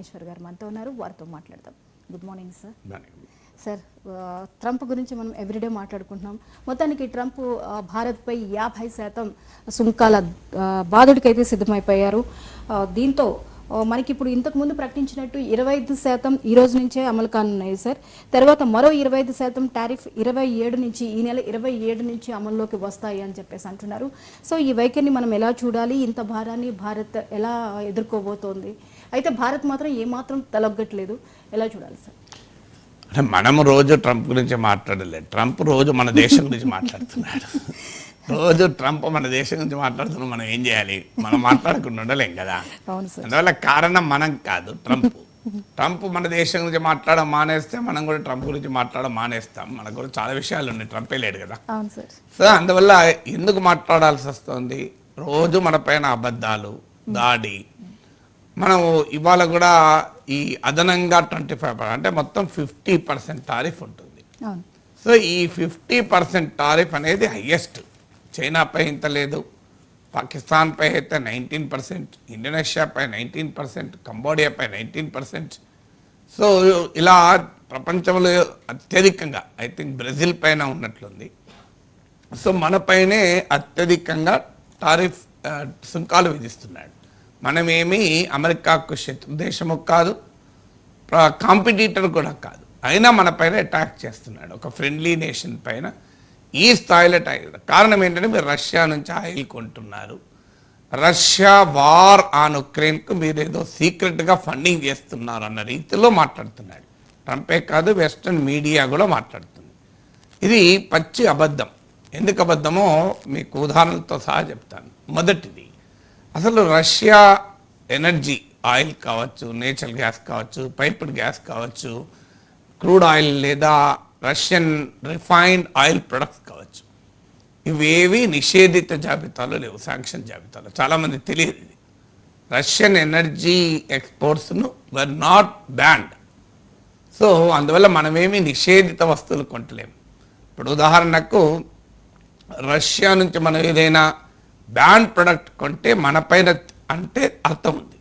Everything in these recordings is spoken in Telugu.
నాగేశ్వర్ గారు మనతో ఉన్నారు. వారితో మాట్లాడదాం. Good morning sir sir Trump గురించి మనం ఎవ్రీడే మాట్లాడుకుంటున్నాం. మొత్తానికి ట్రంప్ భారత్పై యాభై శాతం సుంకాల బాధుడికైతే సిద్ధమైపోయారు. దీంతో మనకి ఇప్పుడు ఇంతకు ముందు ప్రకటించినట్టు ఇరవై ఐదు శాతం ఈ రోజు నుంచే అమలు కానున్నాయి సార్ తర్వాత మరో ఇరవై ఐదు శాతం టారిఫ్ ఇరవై ఏడు నుంచి ఈ నెల ఇరవై ఏడు నుంచి అమల్లోకి వస్తాయి అని చెప్పేసి అంటున్నారు. సో ఈ వైఖరిని మనం ఎలా చూడాలి? ఇంత భారాన్ని భారత్ ఎలా ఎదుర్కోబోతోంది? అయితే భారత్ మాత్రం ఏమాత్రం తలొగ్గట్లేదు. ఎలా చూడాలి సార్? అంటే మనం రోజు ట్రంప్ గురించి మాట్లాడలేదు. ట్రంప్ రోజు మన దేశం గురించి మాట్లాడుతున్నాడు. రోజు ట్రంప్ మన దేశం గురించి మాట్లాడుతున్నాం మనం ఏం చేయాలి? మనం మాట్లాడకుండా ఉండలేం కదా. అందువల్ల కారణం మనం కాదు ట్రంప్. ట్రంప్ మన దేశం గురించి మాట్లాడడం మానేస్తే మనం కూడా ట్రంప్ గురించి మాట్లాడడం మానేస్తాం. మనకు కూడా చాలా విషయాలు ఉన్నాయి. ట్రంపే లేడు కదా. సో అందువల్ల ఎందుకు మాట్లాడాల్సి వస్తుంది? రోజు మన పైన అబద్ధాలు దాడి మనం ఇవాళ కూడా ఈ అదనంగా ట్వంటీ ఫైవ్ అంటే మొత్తం ఫిఫ్టీ పర్సెంట్ టారిఫ్ ఉంటుంది. సో ఈ ఫిఫ్టీ పర్సెంట్ టారిఫ్ అనేది హయ్యెస్ట్ చైనాపై ఇంత లేదు. పాకిస్తాన్పై అయితే నైన్టీన్ పర్సెంట్ ఇండోనేషియాపై నైన్టీన్ పర్సెంట్ కంబోడియాపై నైన్టీన్ పర్సెంట్. సో ఇలా ప్రపంచంలో అత్యధికంగా ఐ థింక్ బ్రెజిల్ పైన ఉన్నట్లుంది. సో మనపైనే అత్యధికంగా టారిఫ్ సుంకాలు విధిస్తున్నాడు. మనమేమి అమెరికాకు శత్రు దేశము కాదు కాంపిటీటర్ కూడా కాదు. అయినా మన పైన అటాక్ చేస్తున్నాడు. ఒక ఫ్రెండ్లీ నేషన్ పైన ఈ స్థాయిలో అటాక్ కారణం ఏంటంటే మీరు రష్యా నుంచి ఆయిల్ కొంటున్నారు. రష్యా వార్ ఆన్ ఉక్రెయిన్కు మీరు ఏదో సీక్రెట్గా ఫండింగ్ చేస్తున్నారు అన్న రీతిలో మాట్లాడుతున్నాడు. ట్రంపే కాదు వెస్ట్రన్ మీడియా కూడా మాట్లాడుతుంది. ఇది పచ్చి అబద్ధం. ఎందుకు అబద్ధమో మీకు ఉదాహరణలతో సహా చెప్తాను. మొదటిది అసలు రష్యా ఎనర్జీ ఆయిల్ కావచ్చు నేచురల్ గ్యాస్ కావచ్చు పైప్డ్ గ్యాస్ కావచ్చు క్రూడ్ ఆయిల్ లేదా రష్యన్ రిఫైన్డ్ ఆయిల్ ప్రొడక్ట్స్ కావచ్చు. ఇవేవి నిషేధిత జాబితాలో లేవు శాంక్షన్ జాబితాలో. చాలామంది తెలియదు ఇది. రష్యన్ ఎనర్జీ ఎక్స్పోర్ట్స్ను వర్ నాట్ బ్యాండ్ సో అందువల్ల మనమేమి నిషేధిత వస్తువులు కొంటలేము. ఇప్పుడు ఉదాహరణకు రష్యా నుంచి మనం ఏదైనా బ్యాన్ ప్రొడక్ట్ కొంటే మన పైన అంటే అర్థం ఉంది.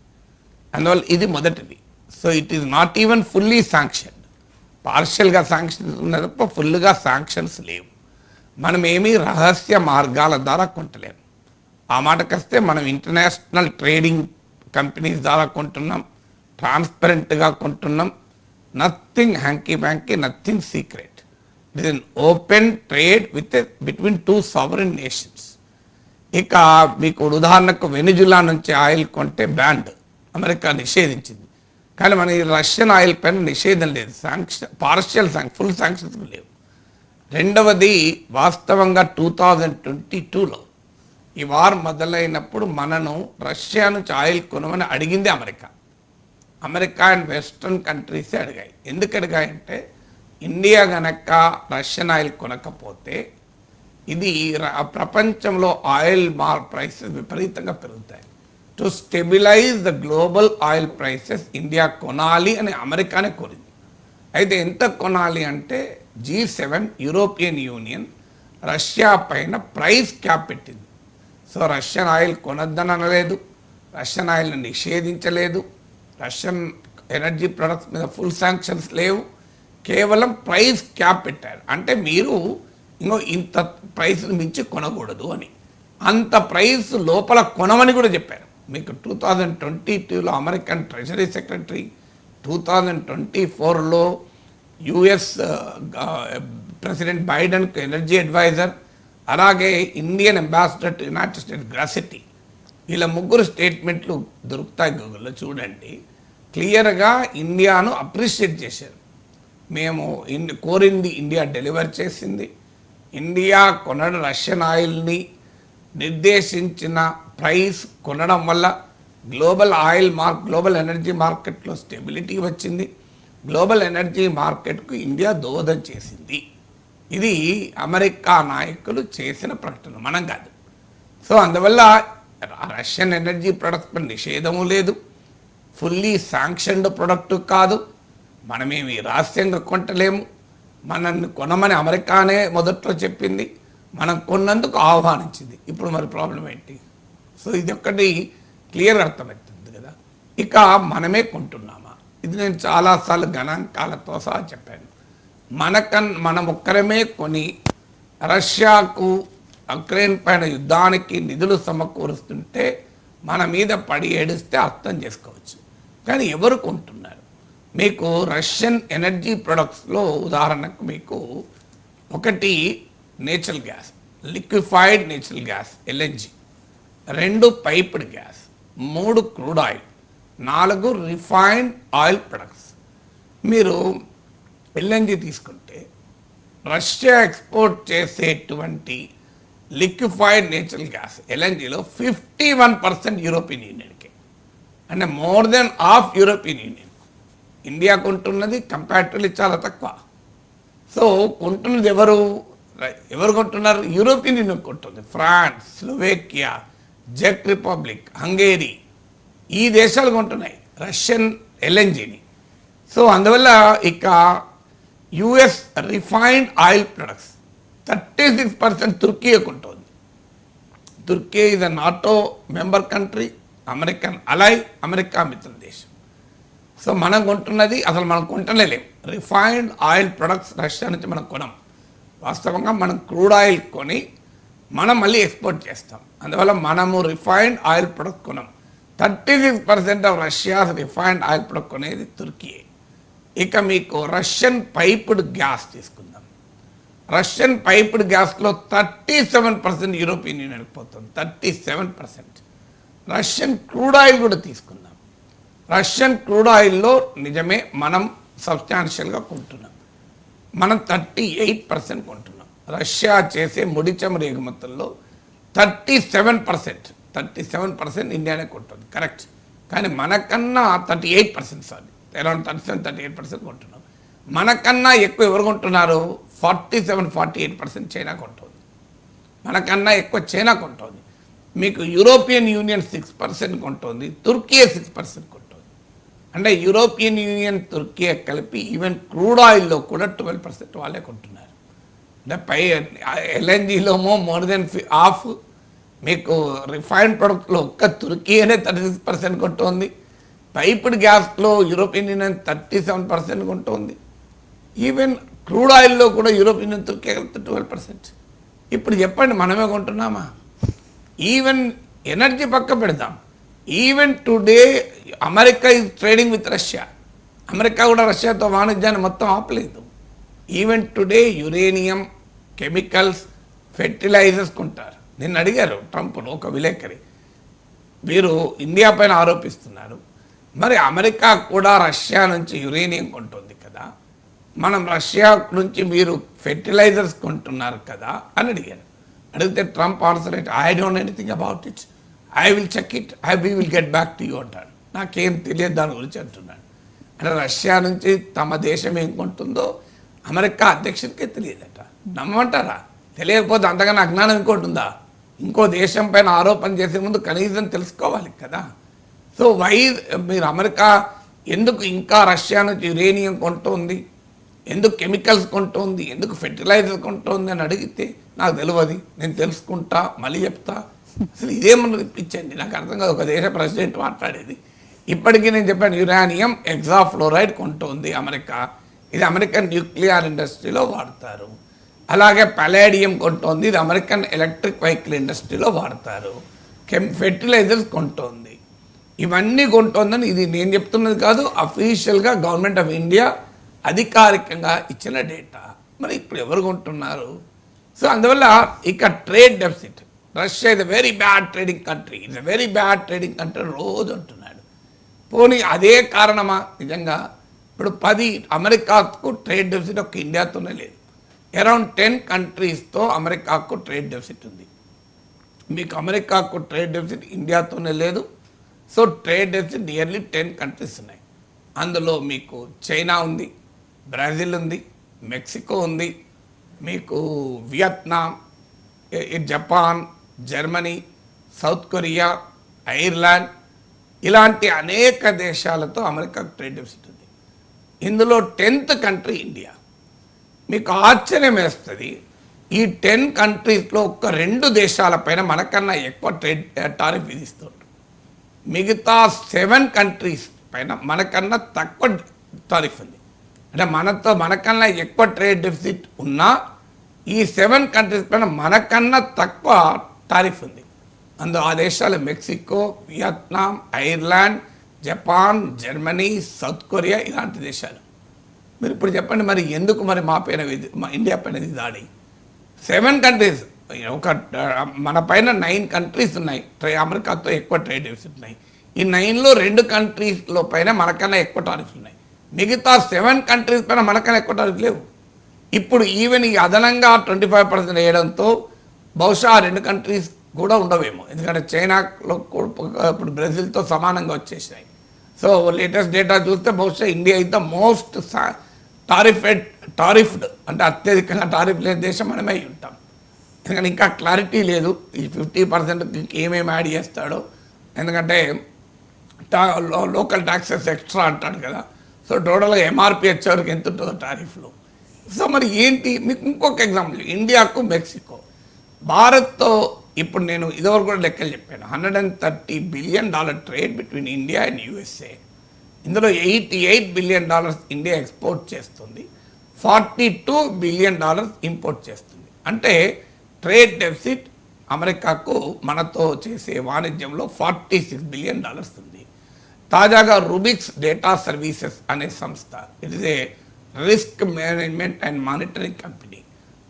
అందువల్ల ఇది మొదటిది. So it is not even fully sanction పార్షియల్గా sanctions ఉన్న తప్ప ఫుల్గా శాంక్షన్స్ లేవు. మనం ఏమీ రహస్య మార్గాల ద్వారా కొంటలేము ఆ మాటకొస్తే మనం ఇంటర్నేషనల్ ట్రేడింగ్ కంపెనీస్ ద్వారా కొంటున్నాం. ట్రాన్స్పరెంట్గా కొంటున్నాం. Nothing hanky panky nothing secret it is an open trade with between two sovereign nations ఇక మీకు ఉదాహరణకు వెనిజులా నుంచి ఆయిల్ కొంటే బ్యాండ్ అమెరికా నిషేధించింది. కానీ మన ఈ రష్యన్ ఆయిల్ పైన నిషేధం లేదు. శాంక్షన్ పార్షియల్ శాంక్ ఫుల్ శాంక్షన్స్ లేవు. రెండవది వాస్తవంగా టూ థౌజండ్ ట్వంటీ టూలో ఈ వార్ మొదలైనప్పుడు మనను రష్యా నుంచి ఆయిల్ కొనమని అడిగింది అమెరికా. అమెరికా అండ్ వెస్ట్రన్ కంట్రీసే అడిగాయి. ఎందుకు అడిగాయంటే ఇండియా గనక రష్యన్ ఆయిల్ కొనకపోతే ఇది ప్రపంచంలో ఆయిల్ మార్ ప్రైసెస్ విపరీతంగా పెరుగుతాయి. To stabilise the global oil prices India కొనాలి అని అమెరికానే కోరింది. అయితే ఎంత కొనాలి అంటే G seven European Union Russia పైన ప్రైస్ క్యాప్ పెట్టింది. సో రష్యన్ ఆయిల్ కొనొద్దని అనలేదు రష్యన్ ఆయిల్ని నిషేధించలేదు రష్యన్ ఎనర్జీ ప్రొడక్ట్స్ మీద ఫుల్ శాంక్షన్స్ లేవు కేవలం ప్రైస్ క్యాప్ పెట్టారు. అంటే మీరు ఇంకో ఇంత ప్రైస్ని మించి కొనకూడదు అని. అంత ప్రైస్ లోపల కొనమని కూడా చెప్పారు. మీకు టూ థౌజండ్ ట్వంటీ టూలో American treasury secretary two thousand twenty ఫోర్లో యుఎస్ ప్రెసిడెంట్ బైడెన్కు ఎనర్జీ అడ్వైజర్ అలాగే Indian ambassador to United States Garcetti. వీళ్ళ ముగ్గురు స్టేట్మెంట్లు దొరుకుతాయి గూగుల్లో చూడండి. క్లియర్గా ఇండియాను అప్రిషియేట్ చేశారు. మేము ఇన్ కోరింది ఇండియా డెలివర్ చేసింది. ఇండియా కొనడం రష్యన్ ఆయిల్ని నిర్దేశించిన ప్రైస్ కొనడం వల్ల global oil mark global energy మార్కెట్లో స్టెబిలిటీ వచ్చింది. గ్లోబల్ ఎనర్జీ మార్కెట్కు ఇండియా దోహదం చేసింది. ఇది అమెరికా నాయకులు చేసిన ప్రకటన మనం కాదు. సో అందువల్ల రష్యన్ ఎనర్జీ ప్రొడక్ట్ నిషేధము లేదు. ఫుల్లీ శాంక్షన్డ్ ప్రొడక్ట్ కాదు. మనమేమి రహస్యంగా కొంటలేము. మనల్ని కొనమని అమెరికానే మొదట్లో చెప్పింది మనం కొన్నందుకు ఆహ్వానించింది. ఇప్పుడు మరి ప్రాబ్లం ఏంటి? సో ఇది ఒక్కటి క్లియర్ అర్థమవుతుంది కదా. ఇక మనమే కొంటున్నామా? ఇది నేను చాలాసార్లు గణాంకాలతో సహా చెప్పాను. మనకన్ మనం ఒక్కరమే కొని రష్యాకు ఉక్రెయిన్ పైన యుద్ధానికి నిధులు సమకూరుస్తుంటే మన మీద పడి ఏడిస్తే అర్థం చేసుకోవచ్చు. కానీ ఎవరు కొంటున్నారు? మీకు రష్యన్ ఎనర్జీ ప్రొడక్ట్స్లో ఉదాహరణకు మీకు ఒకటి natural gas liquefied natural gas LNG రెండు పైప్డ్ గ్యాస్ మూడు క్రూడ్ ఆయిల్ నాలుగు రిఫైన్డ్ ఆయిల్ ప్రొడక్ట్స్. మీరు ఎల్ఎన్జి తీసుకుంటే రష్యా ఎక్స్పోర్ట్ చేసేటువంటి లిక్విఫైడ్ నేచురల్ గ్యాస్ ఎల్ఎన్జిలో ఫిఫ్టీ వన్ పర్సెంట్ యూరోపియన్ యూనియన్కి. అంటే more than half European Union. India కొంటున్నది comparatively చాలా తక్కువ. సో కొంటున్నది ఎవరు? ఎవరు కొంటున్నారు? యూరోపియన్ యూనియన్ కొంటుంది. ఫ్రాన్స్ స్లోవేకియా జెక్ రిపబ్లిక్ హంగేరీ ఈ దేశాలు కొంటున్నాయి. రష్యన్ ఎల్ఎన్జీని సో అందువల్ల ఇక US refined oil products thirty six percent Turkey కొంటుంది. Turkey is a NATO member country American ally America మిత్ర దేశం సో మనం కొంటున్నది అసలు మనం కొంటలేం రిఫైన్డ్ ఆయిల్ ప్రొడక్ట్స్ రష్యా నుంచి మనం కొనం. వాస్తవంగా మనం క్రూడ్ ఆయిల్ కొని మనం మళ్ళీ ఎక్స్పోర్ట్ చేస్తాం. అందువల్ల మనము refined oil product కొనం. Thirty six percent of Russia's refined oil product కొనేది తుర్కీ. ఇక మీకు రష్యన్ పైప్డ్ గ్యాస్ తీసుకుందాం. రష్యన్ పైప్డ్ గ్యాస్లో థర్టీ సెవెన్ పర్సెంట్ యూరోపియన్ యూనియన్కి పోతుంది. Thirty seven percent. Russian crude oil కూడా తీసుకుందాం. రష్యన్ క్రూడ్ ఆయిల్లో నిజమే మనం సబ్స్టాన్షియల్గా కొంటున్నాం. మనం థర్టీ ఎయిట్ పర్సెంట్ కొంటున్నాం. రష్యా చేసే ముడి చమురు ఎగుమతుల్లో thirty seven percent thirty seven percent ఇండియానే కొంటుంది. కరెక్ట్. కానీ మనకన్నా thirty eight percent sorry. Around thirty seven thirty eight percent కొంటున్నాం. మనకన్నా ఎక్కువ ఎవరు కొంటున్నారు? Forty seven forty eight percent China కొంటుంది. మనకన్నా ఎక్కువ చైనా కొంటుంది. మీకు యూరోపియన్ యూనియన్ సిక్స్ పర్సెంట్ కొంటుంది. తుర్కీ సిక్స్ పర్సెంట్ కొంటుంది అంటే యూరోపియన్ యూనియన్ తుర్కీ కలిపి ఈవెన్ క్రూడ్ ఆయిల్లో కూడా ట్వెల్వ్ పర్సెంట్ వాళ్ళే కొంటున్నారు. అంటే పై ఎల్ఎన్జీలోమో మోర్ దెన్ హాఫ్ మీకు రిఫైన్డ్ ప్రొడక్ట్లో ఒక్క తుర్కీ అనే థర్టీ సిక్స్ పర్సెంట్ కొంటుంది. Piped గ్యాస్లో European Union thirty seven percent కొంటుంది. Even crude ఆయిల్లో కూడా యూరోపియన్ యూనియన్ తుర్కీ కలిపితే ట్వెల్వ్ పర్సెంట్. ఇప్పుడు చెప్పండి మనమే కొంటున్నామా? ఈవెన్ ఎనర్జీ పక్క పెడదాం. Even today America is trading with Russia America కూడా రష్యాతో వాణిజ్యాన్ని మొత్తం ఆపలేదు. Even today uranium chemicals fertilisers కొంటారు. నిన్న అడిగారు ట్రంప్ను ఒక విలేకరి. వీరు ఇండియా పైన ఆరోపిస్తున్నారు. మరి అమెరికా కూడా రష్యా నుంచి యురేనియం కొంటుంది కదా? మనం రష్యా నుంచి మీరు ఫెర్టిలైజర్స్ కొంటున్నారు కదా? అని అడిగారు. అడిగితే Trump answer I don't anything about it's I will check it I we will get back to you అంటాడు నాకేం తెలియదు దాని గురించి అంటున్నాడు. అంటే రష్యా నుంచి తమ దేశం ఏం కొంటుందో అమెరికా అధ్యక్షుడికే తెలియదట. నమ్మంటారా? తెలియకపోతే అంతగానో అజ్ఞానం ఇంకోటి ఉందా? ఇంకో దేశం పైన ఆరోపణ చేసే ముందు కనీసం తెలుసుకోవాలి కదా. సో వై మీరు అమెరికా ఎందుకు ఇంకా రష్యా నుంచి యురేనియం కొంటుంది? ఎందుకు కెమికల్స్ కొంటుంది? ఎందుకు ఫెర్టిలైజర్ కొంటుంది అని అడిగితే నాకు తెలియదు. నేను తెలుసుకుంటా మళ్ళీ చెప్తా. అసలు ఇదేమన్నా ఇప్పించండి. నాకు అర్థం కాదు ఒక దేశ ప్రెసిడెంట్ మాట్లాడేది. ఇప్పటికీ నేను చెప్పాను యురానియం ఎగ్జా ఫ్లోరైడ్ కొంటుంది అమెరికా. ఇది అమెరికన్ న్యూక్లియర్ ఇండస్ట్రీలో వాడతారు. అలాగే పలేడియం కొంటోంది ఇది అమెరికన్ ఎలక్ట్రిక్ వెహికల్ ఇండస్ట్రీలో వాడతారు. కెమ్ ఫెర్టిలైజర్స్ కొంటోంది. ఇవన్నీ కొంటుందని ఇది నేను చెప్తున్నది కాదు అఫీషియల్గా గవర్నమెంట్ ఆఫ్ ఇండియా అధికారికంగా ఇచ్చిన డేటా. మరి ఇప్పుడు ఎవరు కొంటున్నారు? సో అందువల్ల ఇక trade deficit. Russia is very bad trading country it's very bad trading country రోజు అంటున్నాడు. పోనీ అదే కారణమా? నిజంగా ఇప్పుడు పది అమెరికాకు ట్రేడ్ డెఫిసిట్ ఒక ఇండియాతోనే లేదు. అరౌండ్ టెన్ కంట్రీస్తో అమెరికాకు ట్రేడ్ డెఫిసిట్ ఉంది. మీకు అమెరికాకు ట్రేడ్ డెఫిసిట్ ఇండియాతోనే లేదు. So trade deficit nearly ten countries ఉన్నాయి. అందులో మీకు చైనా ఉంది బ్రెజిల్ ఉంది మెక్సికో ఉంది మీకు Vietnam Japan Germany South Korea Ireland ఇలాంటి అనేక దేశాలతో అమెరికాకు ట్రేడ్ డెఫిసిట్ ఉంది. ఇందులో టెన్త్ కంట్రీ ఇండియా. మీకు ఆశ్చర్యం వేస్తుంది ఈ టెన్ కంట్రీస్లో ఒక్క రెండు దేశాలపైన మనకన్నా ఎక్కువ ట్రేడ్ టారిఫ్ విధిస్తుంటారు మిగతా సెవెన్ కంట్రీస్ పైన మనకన్నా తక్కువ టారిఫ్ ఉంది. అంటే మనతో మనకన్నా ఎక్కువ ట్రేడ్ డెఫిసిట్ ఉన్నా ఈ సెవెన్ కంట్రీస్ పైన మనకన్నా తక్కువ టారిఫ్ ఉంది. అందులో ఆ దేశాలు Mexico Vietnam Ireland Japan Germany South Korea ఇలాంటి దేశాలు. మీరు ఇప్పుడు చెప్పండి మరి ఎందుకు మరి మా పైన ఇది- మా ఇండియా పైన ఇది దాడి? సెవెన్ కంట్రీస్ ఒక మన పైన నైన్ కంట్రీస్ ఉన్నాయి. ట్రే అమెరికాతో ఎక్కువ ట్రేడ్ డెఫిసిట్ ఉన్నాయి. ఈ నైన్లో రెండు కంట్రీస్లో పైన మనకన్నా ఎక్కువ టారిఫ్స్ ఉన్నాయి. మిగతా సెవెన్ కంట్రీస్ పైన మనకన్నా ఎక్కువ టారిఫ్ లేవు. ఇప్పుడు ఈవెన్ ఈ అదనంగా ట్వంటీ ఫైవ్ పర్సెంట్ వేయడంతో బహుశా రెండు కంట్రీస్ కూడా ఉండవేమో. ఎందుకంటే చైనాలో ఇప్పుడు బ్రెజిల్తో సమానంగా వచ్చేసినాయి. సో లేటెస్ట్ డేటా చూస్తే బహుశా India is the most tariffed tariffed అంటే అత్యధికంగా టారిఫ్ లేని దేశం మనమే ఉంటాం. ఎందుకంటే ఇంకా క్లారిటీ లేదు. ఈ ఫిఫ్టీ పర్సెంట్ ఏమేమి యాడ్ చేస్తాడో. ఎందుకంటే టా లోకల్ ట్యాక్సెస్ ఎక్స్ట్రా అంటాడు కదా. సో టోటల్గా ఎంఆర్పి వచ్చేవరకు ఎంత ఉంటుందో టారిఫ్లో. సో మరి ఏంటి? మీకు ఇంకొక ఎగ్జాంపుల్ ఇండియాకు మెక్సికో. భారత్తో ఇప్పుడు నేను ఇదివరకు కూడా లెక్కలు చెప్పాను. Hundred and thirty billion dollar trade between India and USA. ఇందులో eighty eight billion dollars India export చేస్తుంది. Forty two billion dollars import చేస్తుంది. అంటే ట్రేడ్ డెఫిసిట్ అమెరికాకు మనతో చేసే వాణిజ్యంలో ఫార్టీ సిక్స్ బిలియన్ డాలర్స్ ఉంది. తాజాగా రుబిక్స్ డేటా సర్వీసెస్ అనే సంస్థ. It is a risk management and monitoring company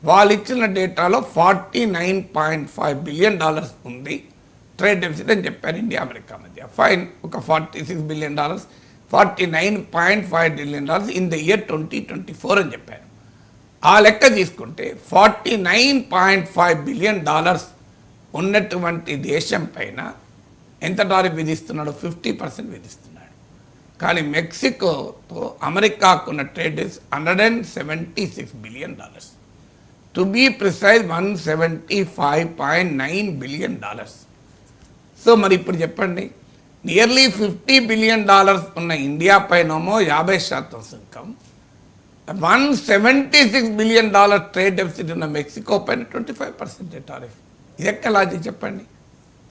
వాళ్ళు ఇచ్చిన డేటాలో forty nine point five billion dollars ఉంది. ట్రేడ్ డెఫిసిట్ అని చెప్పారు ఇండియా అమెరికా మధ్య. ఫైన్ ఒక forty six billion dollars forty nine point five billion dollars in the year twenty twenty four అని చెప్పారు. ఆ లెక్క తీసుకుంటే forty nine point five billion dollars ఉన్నటువంటి దేశం పైన ఎంత టారిఫ్ విధిస్తున్నాడు ఫిఫ్టీ పర్సెంట్ విధిస్తున్నాడు. కానీ మెక్సికోతో అమెరికాకున్న trade is hundred and seventy six billion dollars. To be precise one seventy five point nine billion dollars so మరి ఇప్పుడు చెప్పండి. నియర్లీ ఫిఫ్టీ బిలియన్ డాలర్స్ ఉన్న ఇండియా పైనమో యాభై శాతం సుంకం. One seventy six billion dollar trade deficit ఉన్న మెక్సికో పైన ట్వంటీ ఫైవ్ పర్సెంట్ టారిఫ్ ఇది ఎక్కడ లాజిక్ చెప్పండి.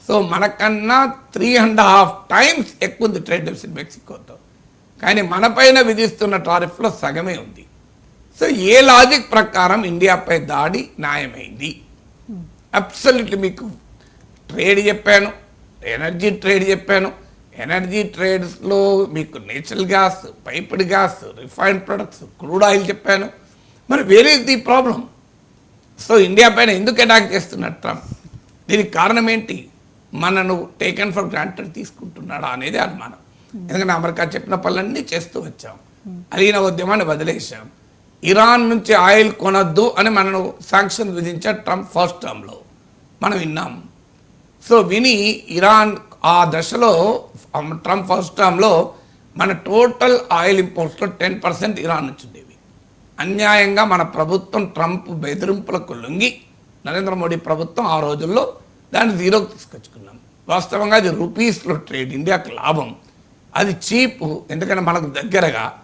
సో మనకన్నా త్రీ అండ్ హాఫ్ టైమ్స్ ఎక్కువ ఉంది ట్రేడ్ డెఫిసిట్ మెక్సికోతో కానీ మన పైన విధిస్తున్న టారిఫ్లో సగమే ఉంది. సో ఏ లాజిక్ ప్రకారం ఇండియాపై దాడి న్యాయమైంది? అబ్సల్యూట్లీ మీకు ట్రేడ్ చెప్పాను ఎనర్జీ ట్రేడ్ చెప్పాను. ఎనర్జీ ట్రేడ్స్లో మీకు natural gas piped gas refined products crude oil చెప్పాను. మరి వేరే ది ప్రాబ్లం సో ఇండియా పైన ఎందుకు అటాక్ చేస్తున్నారు ట్రంప్ దీనికి కారణం ఏంటి? మనను టేకన్ ఫర్ గ్రాంటెడ్ తీసుకుంటున్నాడా అనేది అనుమానం. ఎందుకంటే అమెరికా చెప్పిన పనులన్నీ చేస్తూ వచ్చాం. అడిగిన ఉద్యమాన్ని వదిలేసాం ఇరాన్ నుంచి ఆయిల్ కొనొద్దు అని మనను శాంక్షన్ విధించారు ట్రంప్ ఫస్ట్ టర్మ్లో. మనం విన్నాం. సో విని ఇరాన్ ఆ దశలో ట్రంప్ ఫస్ట్ టర్మ్లో మన టోటల్ ఆయిల్ ఇంపోర్ట్స్లో టెన్ పర్సెంట్ ఇరాన్ నుంచి ఉండేవి. అన్యాయంగా మన ప్రభుత్వం ట్రంప్ బెదిరింపులకు లొంగి నరేంద్ర మోడీ ప్రభుత్వం ఆ రోజుల్లో దాన్ని జీరోకి తీసుకొచ్చుకున్నాం. వాస్తవంగా అది రూపీస్లో ట్రేడ్ ఇండియాకు లాభం. అది చీప్ ఎందుకంటే మనకు దగ్గరగా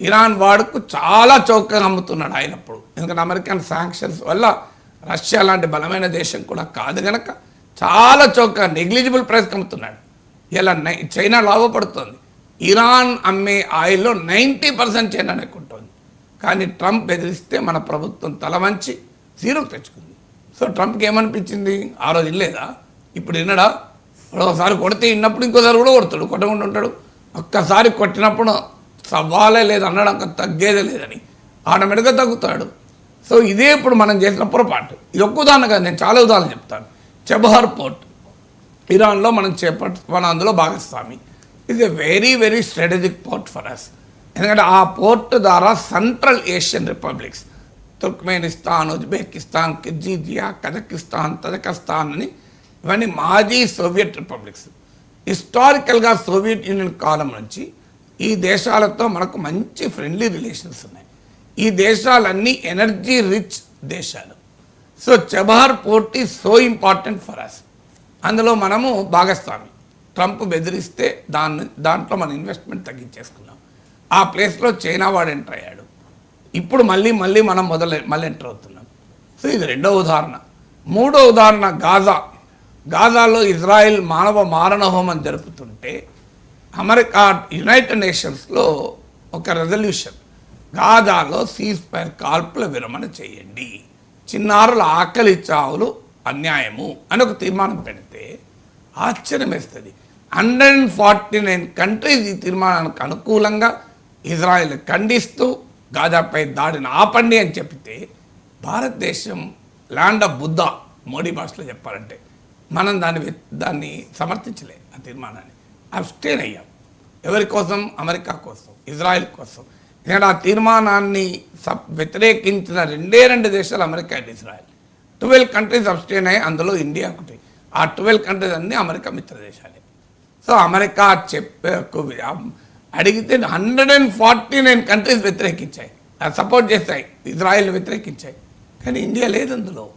ఇరాన్ వాడుకు చాలా చౌకగా అమ్ముతున్నాడు ఆయన అప్పుడు. ఎందుకంటే అమెరికన్ శాంక్షన్స్ వల్ల రష్యా లాంటి బలమైన దేశం కూడా కాదు గనక చాలా చౌకగా నెగ్లిజిబుల్ ప్రైస్కి అమ్ముతున్నాడు. ఇలా నై చైనా లాభపడుతుంది. ఇరాన్ అమ్మే ఆయిల్లో నైంటీ పర్సెంట్ చైనా కొంటుంది కానీ ట్రంప్ బెదిరిస్తే మన ప్రభుత్వం తల వంచి జీరో తెచ్చుకుంది. సో ట్రంప్కి ఏమనిపించింది? ఆ రోజు ఇల్లేదా? ఇప్పుడు విన్నడా ఒకసారి కొడితే విన్నప్పుడు ఇంకోసారి కూడా కొడతాడు. కొట్టకుండా ఉంటాడు. ఒక్కసారి కొట్టినప్పుడు సవ్వాలే లేదు అనడం తగ్గేదే లేదని. ఆటోమేటిక్గా తగ్గుతాడు. సో ఇదే ఇప్పుడు మనం చేసిన పొరపాటు. ఇది ఒక్క ఉదాహరణ కాదు నేను చాలా ఉదాహరణ చెప్తాను. Chabahar port. ఇరాన్లో మనం చేపట్ మన అందులో భాగస్వామి. ఇది very very strategic port for us ఎందుకంటే ఆ పోర్ట్ ద్వారా central Asian republics Turkmenistan Uzbekistan Kirghizia Kazakhstan Tajikistan అని ఇవన్నీ మాజీ సోవియట్ రిపబ్లిక్స్. హిస్టారికల్గా సోవియట్ యూనియన్ కాలం నుంచి ఈ దేశాలతో మనకు మంచి ఫ్రెండ్లీ రిలేషన్స్ ఉన్నాయి. ఈ దేశాలన్నీ ఎనర్జీ రిచ్ దేశాలు. So Chabahar port is so important for us అందులో మనము భాగస్వామి. ట్రంప్ బెదిరిస్తే దాన్ని దాంట్లో మన ఇన్వెస్ట్మెంట్ తగ్గించేసుకున్నాం. ఆ ప్లేస్లో చైనా వాడు ఎంటర్ అయ్యాడు. ఇప్పుడు మళ్ళీ మళ్ళీ మనం మొదలు మళ్ళీ ఎంటర్ అవుతున్నాం. సో ఇది రెండో ఉదాహరణ. మూడో ఉదాహరణ గాజా. గాజాలో ఇజ్రాయెల్ మానవ మారణ హోమం జరుపుతుంటే అమెరికా యునైటెడ్ నేషన్స్లో ఒక రెజల్యూషన్ గాజాలో సీజ్ ఫైర్ కాల్పుల విరమణ చేయండి. చిన్నారుల ఆకలి చావులు అన్యాయము అని ఒక తీర్మానం పెడితే ఆశ్చర్యం వేస్తుంది hundred and forty nine countries ఈ తీర్మానానికి అనుకూలంగా ఇజ్రాయెల్ ఖండిస్తూ గాజాపై దాడిని ఆపండి అని చెప్తే భారతదేశం ల్యాండ్ ఆఫ్ బుద్ధ మోడీ భాషలో చెప్పాలంటే మనం దాన్ని దాన్ని సమర్థించలే ఆ తీర్మానాన్ని. అబ్స్టేన్ అయ్యాం ఎవరి కోసం? అమెరికా కోసం. ఇజ్రాయెల్ కోసం. నేను ఆ తీర్మానాన్ని సబ్ వ్యతిరేకించిన రెండే రెండు దేశాలు America and Israel. Twelve countries abstain అయ్యి అందులో ఇండియా ఒకటి. ఆ ట్వెల్వ్ కంట్రీస్ అన్నీ అమెరికా మిత్ర దేశాలే. సో అమెరికా చెప్పే అడిగితే hundred and forty nine countries వ్యతిరేకించాయి. Support చేస్తాయి. ఇజ్రాయెల్ వ్యతిరేకించాయి. కానీ ఇండియా లేదు అందులో.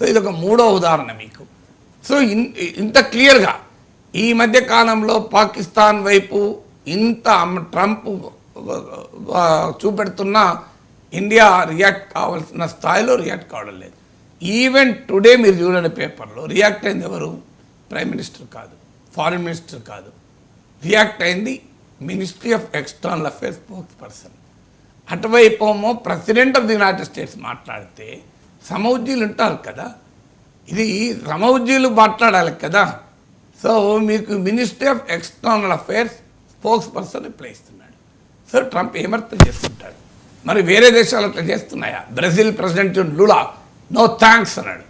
సో ఇది ఒక మూడో ఉదాహరణ మీకు. సో ఇన్- ఇంత క్లియర్గా ఈ మధ్య కాలంలో పాకిస్తాన్ వైపు ఇంత ట్రంప్ చూపెడుతున్న ఇండియా రియాక్ట్ కావాల్సిన స్థాయిలో రియాక్ట్ కావడం లేదు. ఈవెన్ టుడే మీరు చూడండి పేపర్లో రియాక్ట్ అయింది ఎవరు? ప్రైమ్ మినిస్టర్ కాదు ఫారిన్ మినిస్టర్ కాదు. రియాక్ట్ అయింది ministry of external affairs spokesperson అటువైపు ఏమో president of the United States మాట్లాడితే సమౌజ్జీలు ఉంటారు కదా. ఇది సమౌజ్జీలు మాట్లాడాలి కదా. సో మీకు ministry of external affairs spokesperson ఇప్పుడు ఇస్తున్నాడు సో ట్రంప్ ఏమర్థం చేసుకుంటాడు? మరి వేరే దేశాలు అట్లా చేస్తున్నాయా? Brazil president Lula no thanks అన్నాడు.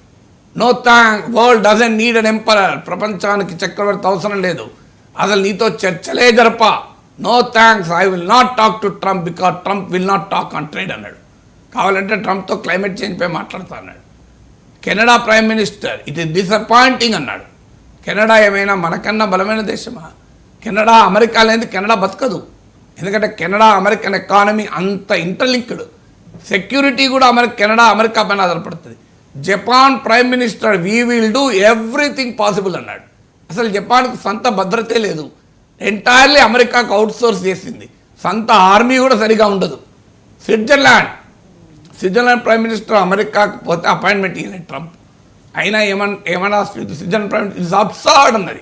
No thank world doesn't need an emperor ప్రపంచానికి చక్రవర్తి అవసరం లేదు. అసలు నీతో చర్చలే జరప. No thanks I will not talk to Trump because Trump will not talk on trade అన్నాడు. కావాలంటే ట్రంప్తో క్లైమేట్ చేంజ్ పై మాట్లాడుతా అన్నాడు. Canada prime minister it is disappointing అన్నాడు. కెనడా ఏమైనా మనకన్నా బలమైన దేశమా? కెనడా అమెరికా లేని కెనడా బతకదు. ఎందుకంటే కెనడా అమెరికన్ ఎకానమీ అంత ఇంటర్లింక్డ్. సెక్యూరిటీ కూడా అమెరికా కెనడా అమెరికా పైన ఆధారపడుతుంది. Japan prime minister we will do everything possible అన్నాడు. అసలు జపాన్కు సొంత భద్రతే లేదు. ఎంటైర్లీ అమెరికాకు అవుట్సోర్స్ చేసింది. సొంత ఆర్మీ కూడా సరిగా ఉండదు. స్విట్జర్లాండ్. స్విట్జర్లాండ్ ప్రైమ్ మినిస్టర్ అమెరికాకు పోతే అపాయింట్మెంట్ ఇవ్వలేదు ట్రంప్. అయినా ఏమన్ ఏమన్నా స్విట్జర్లాండ్ ప్రైమ్ ఇస్ అబ్సర్డ్ అన్నది.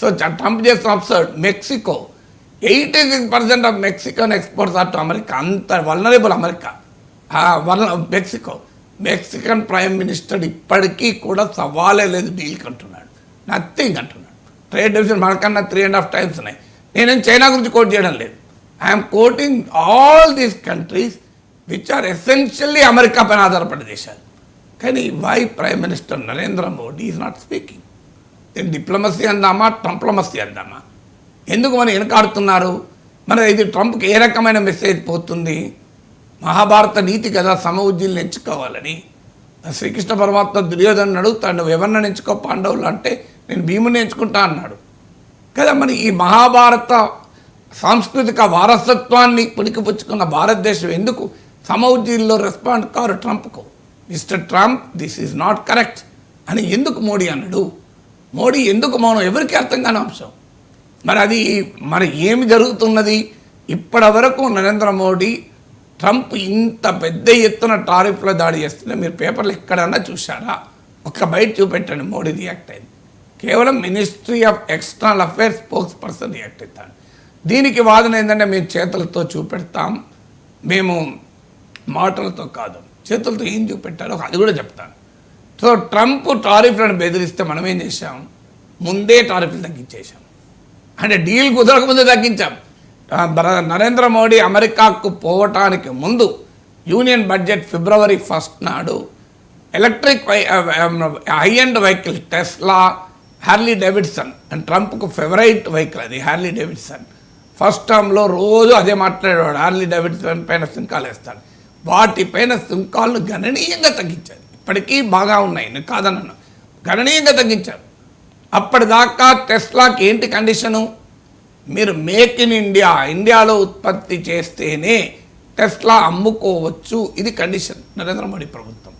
సో ట్రంప్ చేసిన absurd. Mexico. Eighty six percent of Mexican exports are to America. అంత వల్నరబుల్ అమెరికా. వల్ల మెక్సికో. మెక్సికన్ ప్రైమ్ మినిస్టర్ ఇప్పటికీ కూడా సవాలే లేదు డీల్కి అంటున్నాడు. నథింగ్ అంటున్నాడు. ట్రేడ్ డివిజన్ మనకన్నా త్రీ అండ్ హాఫ్ టైమ్స్ ఉన్నాయి. నేనేం చైనా గురించి కోట్ చేయడం లేదు. I'm quoting all these countries which are essentially America పైన ఆధారపడే దేశాలు. కానీ why prime minister Narendra Modi is not speaking దీన్ని డిప్లొమసీ అందామా? ట్రంప్లమసీ అందామా? ఎందుకు మనం వెనకాడుతున్నారు? మన ఇది ట్రంప్కి ఏ రకమైన మెసేజ్ పోతుంది? మహాభారత నీతి కదా సమవుజ్జీలను ఎంచుకోవాలని. శ్రీకృష్ణ పరమాత్మ దుర్యోధను అడుగుతాడు నువ్వు ఎవరిని ఎంచుకో? పాండవులు అంటే నేను భీముని ఎంచుకుంటా అన్నాడు. కదా మరి ఈ మహాభారత సాంస్కృతిక వారసత్వాన్ని పుణికిపుచ్చుకున్న భారతదేశం ఎందుకు? సమౌజీల్లో రెస్పాండ్ కారు ట్రంప్కు mister Trump this is not correct అని ఎందుకు మోడీ అన్నాడు? మోడీ ఎందుకు మౌనం? ఎవరికి అర్థం కాని అంశం? మరి అది మరి ఏమి జరుగుతున్నది? ఇప్పటి వరకు నరేంద్ర మోడీ ట్రంప్ ఇంత పెద్ద ఎత్తున టారిఫ్ల దాడి చేస్తుంటే మీరు పేపర్లు ఎక్కడన్నా చూశారా? ఒక్క బయట చూపెట్టండి మోడీ రియాక్ట్ అయింది. కేవలం ministry of external affairs spokesperson react అవుతాడు. దీనికి వాదన ఏంటంటే మేము చేతులతో చూపెడతాం మేము మాటలతో కాదు. చేతులతో ఏం చూపెట్టాలో అది కూడా చెప్తాను. సో ట్రంప్ టారిఫ్లను బెదిరిస్తే మనం ఏం చేశాం? ముందే టారిఫ్లు తగ్గించేశాం. అంటే డీల్ కుదరకముందే తగ్గించాం. నరేంద్ర మోడీ అమెరికాకు పోవటానికి ముందు యూనియన్ బడ్జెట్ ఫిబ్రవరి ఫస్ట్ నాడు electric high and vehicle Tesla Harley Davidson and ట్రంప్కు favourite vehicle అది హ్యార్లీ డేవిడ్సన్. ఫస్ట్ టర్మ్లో రోజు అదే మాట్లాడేవాడు హ్యార్లీ డేవిడ్సన్ పైన సుంకాలు వేస్తాడు వాటిపైన సుంకాలను గణనీయంగా తగ్గించారు. ఇప్పటికీ బాగా ఉన్నాయి. నేను కాదన్నాను గణనీయంగా తగ్గించారు. అప్పటిదాకా టెస్లాకి ఏంటి కండిషను? మీరు మేక్ ఇన్ ఇండియా ఇండియాలో ఉత్పత్తి చేస్తేనే టెస్లా అమ్ముకోవచ్చు. ఇది కండిషన్. నరేంద్ర మోడీ ప్రభుత్వం.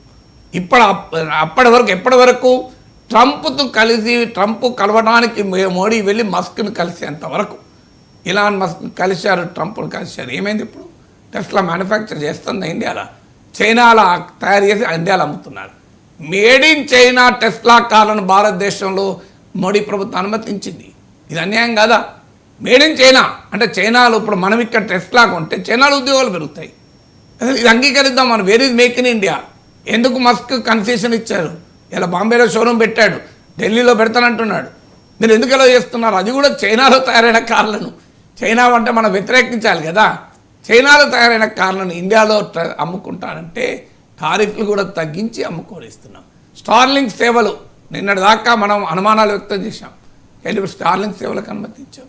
ఇప్పుడు అప్పటి వరకు ఎప్పటి వరకు? ట్రంప్తో కలిసి ట్రంప్ కలవడానికి మే- మోడీ వెళ్ళి మస్క్ను కలిసేంత వరకు. ఇలాన్ మస్క్ కలిశారు ట్రంప్ను కలిశారు. ఏమైంది ఇప్పుడు? టెస్లా మ్యానుఫ్యాక్చర్ చేస్తుంది ఇండియాలో. చైనాలో తయారు చేసి ఇండియాలో అమ్ముతున్నారు. మేడ్ ఇన్ చైనా టెస్లా కార్లను భారతదేశంలో మోడీ ప్రభుత్వం అనుమతించింది. ఇది అన్యాయం కాదా? Made in China. అంటే చైనాలో ఇప్పుడు మనం ఇక్కడ టెస్ట్ లాగా ఉంటే చైనాలో ఉద్యోగాలు పెరుగుతాయి. అసలు ఇది అంగీకరిద్దాం మనం. Where is make in India ఎందుకు మస్క్ కన్సెషన్ ఇచ్చారు? ఇలా బాంబేలో షోరూమ్ పెట్టాడు. ఢిల్లీలో పెడతానంటున్నాడు. మీరు ఎందుకు ఎలా చేస్తున్నారు? అది కూడా చైనాలో తయారైన కార్లను. చైనా అంటే మనం వ్యతిరేకించాలి కదా. చైనాలో తయారైన కార్లను ఇండియాలో ట్ర- టారిఫ్లు కూడా తగ్గించి అమ్ముకోనిస్తున్నాం స్టార్లింగ్ సేవలు నిన్నటి దాకా మనం అనుమానాలు వ్యక్తం చేశాం. కానీ స్టార్లింగ్ సేవలకు అనుమతించాం.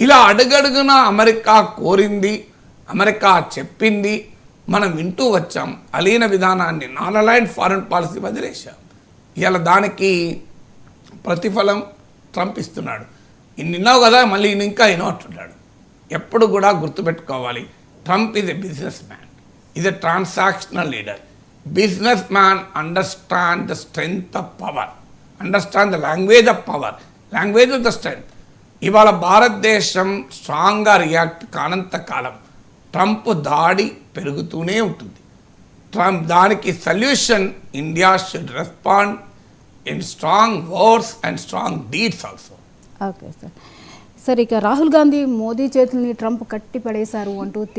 ఇలా అడుగడుగున అమెరికా కోరింది అమెరికా చెప్పింది మనం వింటూ వచ్చాం. అలీన విధానాన్ని నాన్ అలైన్ ఫారెన్ పాలసీ వదిలేశాం. ఇలా దానికి ప్రతిఫలం ట్రంప్ ఇస్తున్నాడు. నిన్నావు కదా మళ్ళీ ఇంకా ఇన్నో అంటున్నాడు. ఎప్పుడు కూడా గుర్తుపెట్టుకోవాలి. Trump is a businessman is a transactional leader businessman understand the strength of power understand the language of power language of the strength ఇవాళ భారతదేశం స్ట్రాంగ్గా రియాక్ట్ కానంత కాలం ట్రంప్ దాడి పెరుగుతూనే ఉంటుంది. ట్రంప్ దానికి solution India should respond in strong words and strong deeds also okay sir sir ఇక రాహుల్ గాంధీ మోదీ చేతుల్ని ట్రంప్ కట్టి పడేశారు అంటూ